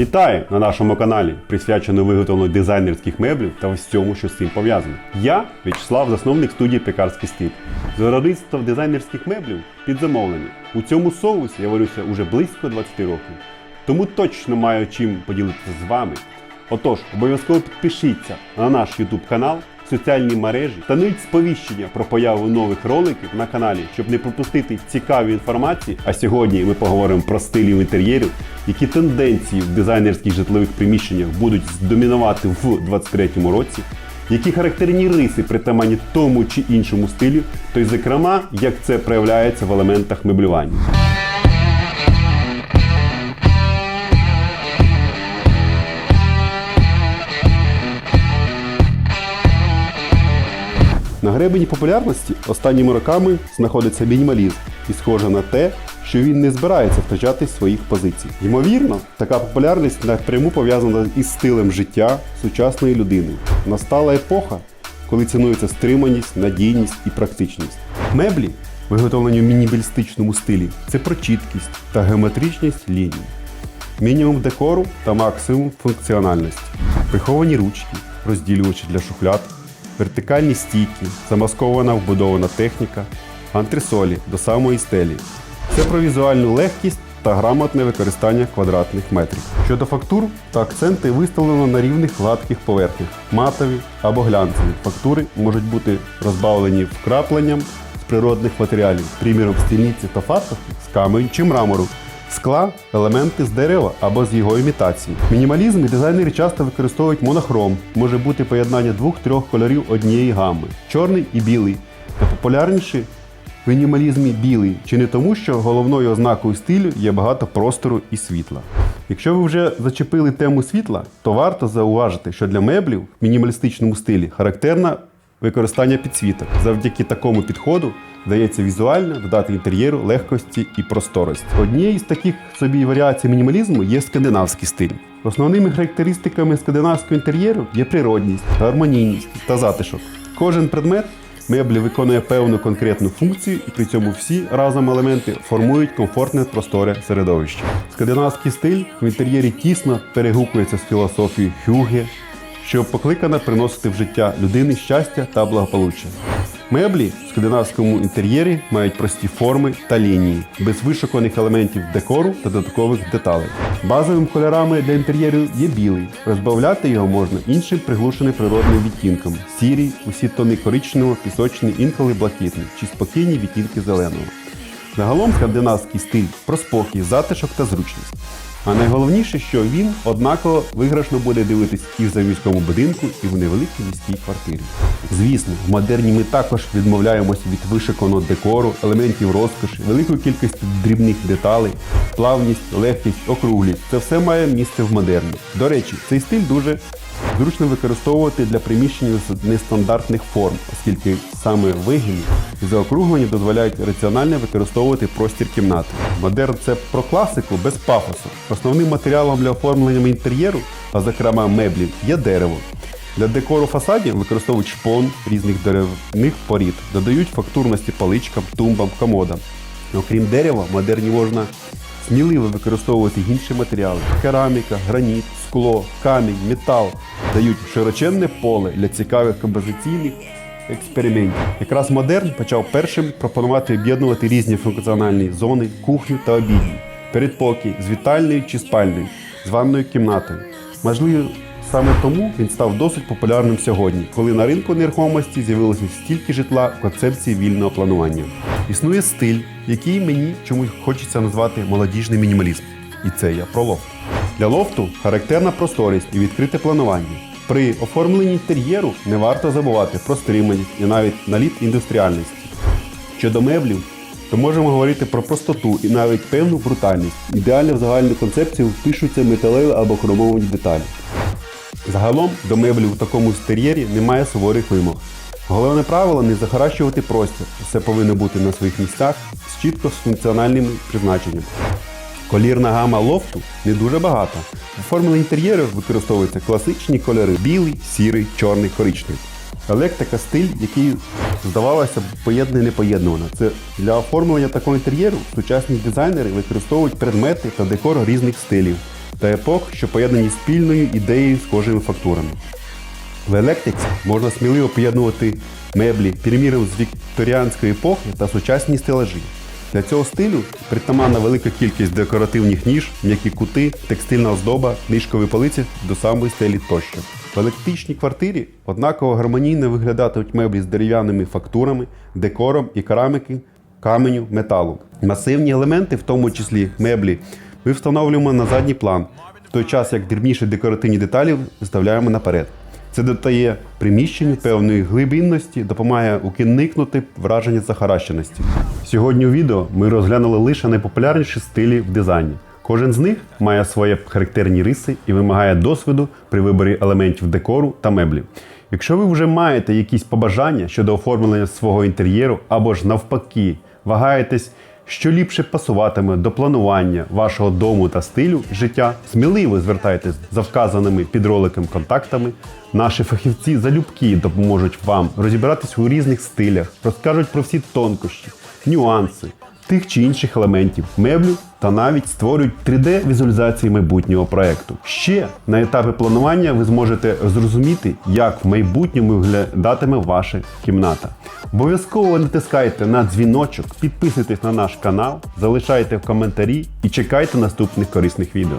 Вітаю на нашому каналі, присвячено виготовленню дизайнерських меблів та всьому, що з цим пов'язано. Я В'ячеслав, засновник студії Пекарський стиль. З виробництва дизайнерських меблів під замовлення. У цьому соусі я варюся уже близько 20 років. Тому точно маю чим поділитися з вами. Отож, обов'язково підпишіться на наш YouTube канал, соціальні мережі та навіть сповіщення про появу нових роликів на каналі, щоб не пропустити цікаві інформації. А сьогодні ми поговоримо про стилі в інтер'єрів, які тенденції в дизайнерських житлових приміщеннях будуть домінувати в 2023 році. Які характерні риси притаманні тому чи іншому стилю, то й зокрема, як це проявляється в елементах меблювання. На гребені популярності останніми роками знаходиться мінімалізм, і схоже на те, що він не збирається втрачати своїх позицій. Ймовірно, така популярність напряму пов'язана із стилем життя сучасної людини. Настала епоха, коли цінується стриманість, надійність і практичність. Меблі, виготовлені в мінімалістичному стилі, це про чіткість та геометричність ліній мінімум декору та максимум функціональності, приховані ручки, розділювачі для шухляд, вертикальні стійки, замаскована вбудована техніка, антресолі до самої стелі. Це про візуальну легкість та грамотне використання квадратних метрів. Щодо фактур, то акценти виставлено на рівних гладких поверхнях, матові або глянцеві. Фактури можуть бути розбавлені вкрапленням з природних матеріалів, приміром стільниці та фартухи з каменю чи мрамору, скла, елементи з дерева або з його імітації. Мінімалізм і дизайнери часто використовують монохром, може бути поєднання двох-трьох кольорів однієї гами чорний і білий. Та популярніші в мінімалізмі білий, чи не тому, що головною ознакою стилю є багато простору і світла. Якщо ви вже зачепили тему світла, то варто зауважити, що для меблів в мінімалістичному стилі характерна використання підсвіток. Завдяки такому підходу вдається візуально додати інтер'єру легкості і просторості. Однією з таких собі варіацій мінімалізму є скандинавський стиль. Основними характеристиками скандинавського інтер'єру є природність, гармонійність та затишок. Кожен предмет меблі виконує певну конкретну функцію, і при цьому всі разом елементи формують комфортне просторе середовище. Скандинавський стиль в інтер'єрі тісно перегукується з філософією Хюге, що покликана приносити в життя людини щастя та благополуччя. Меблі в скандинавському інтер'єрі мають прості форми та лінії, без вишуканих елементів декору та додаткових деталей. Базовими кольорами для інтер'єру є білий. Розбавляти його можна іншим приглушеним природним відтінком: сірий, усі тони коричневого, пісочний, інколи блакитний чи спокійні відтінки зеленого. Загалом скандинавський стиль про спокій, затишок та зручність. А найголовніше, що він однаково виграшно буде дивитись і в заміському будинку, і в невеликій міській квартирі. Звісно, в модерні ми також відмовляємося від вишиканого декору, елементів розкоші, великої кількості дрібних деталей, плавність, легкість, округлість. Це все має місце в модерні. До речі, цей стиль дуже зручно використовувати для приміщень нестандартних форм, оскільки саме вигини і заокруглення дозволяють раціонально використовувати простір кімнати. Модерн це про класику без пафосу. Основним матеріалом для оформлення інтер'єру, а зокрема меблів, є дерево. Для декору фасадів використовують шпон різних деревних порід, додають фактурності паличкам, тумбам, комодам. Окрім дерева, в модерні можна сміливо використовувати інші матеріали: кераміка, граніт, скло, камінь, метал дають широченне поле для цікавих композиційних експериментів. Якраз модерн почав першим пропонувати об'єднувати різні функціональні зони, кухню та обідню, передпокій з вітальною чи спальною, з ванною кімнатою. Можливо, саме тому він став досить популярним сьогодні, коли на ринку нерухомості з'явилося стільки житла в концепції вільного планування. Існує стиль, який мені чомусь хочеться назвати молодіжний мінімалізм. І це я про лофт. Для лофту характерна просторість і відкрите планування. При оформленні інтер'єру не варто забувати про стриманість і навіть наліт індустріальності. Щодо меблів, то можемо говорити про простоту і навіть певну брутальність. Ідеально в загальну концепцію впишуться металеві або хромовані деталі. Загалом до меблів у такому стер'єрі немає суворих вимог. Головне правило не захаращувати простір. Все повинно бути на своїх місцях з чітко з функціональним призначенням. Колірна гама лофту не дуже багата. В оформленні інтер'єру використовуються класичні кольори білий, сірий, чорний, коричневий. Електрика стиль, який, здавалося б, поєднане непоєднувано. Це для оформлення такого інтер'єру сучасні дизайнери використовують предмети та декор різних стилів. та епох, що поєднані спільною ідеєю схожими фактурами. В електриці можна сміливо поєднувати меблі перемірів з вікторіанської епохи та сучасні стелажі. Для цього стилю притаманна велика кількість декоративних ніж, м'які кути, текстильна оздоба, нишкові полиці до самої стелі тощо. В електричній квартирі однаково гармонійно виглядатимуть меблі з дерев'яними фактурами, декором і кераміки, каменю, металу. Масивні елементи, в тому числі меблі, ми встановлюємо на задній план, в той час як дрібніші декоративні деталі виставляємо наперед. Це додає приміщенню певної глибинності, допомагає уникнути враження захаращеності. Сьогодні у відео ми розглянули лише найпопулярніші стилі в дизайні. Кожен з них має свої характерні риси і вимагає досвіду при виборі елементів декору та меблів. Якщо ви вже маєте якісь побажання щодо оформлення свого інтер'єру або ж навпаки, вагаєтесь, що ліпше пасуватиме до планування вашого дому та стилю життя, сміливо звертайтесь за вказаними під роликом контактами. Наші фахівці залюбки допоможуть вам розібратись у різних стилях, розкажуть про всі тонкощі, нюанси тих чи інших елементів меблю та навіть створюють 3D-візуалізації майбутнього проекту. Ще на етапі планування ви зможете зрозуміти, як в майбутньому виглядатиме ваша кімната. Обов'язково натискайте на дзвіночок, підписуйтесь на наш канал, залишайте в коментарі і чекайте наступних корисних відео.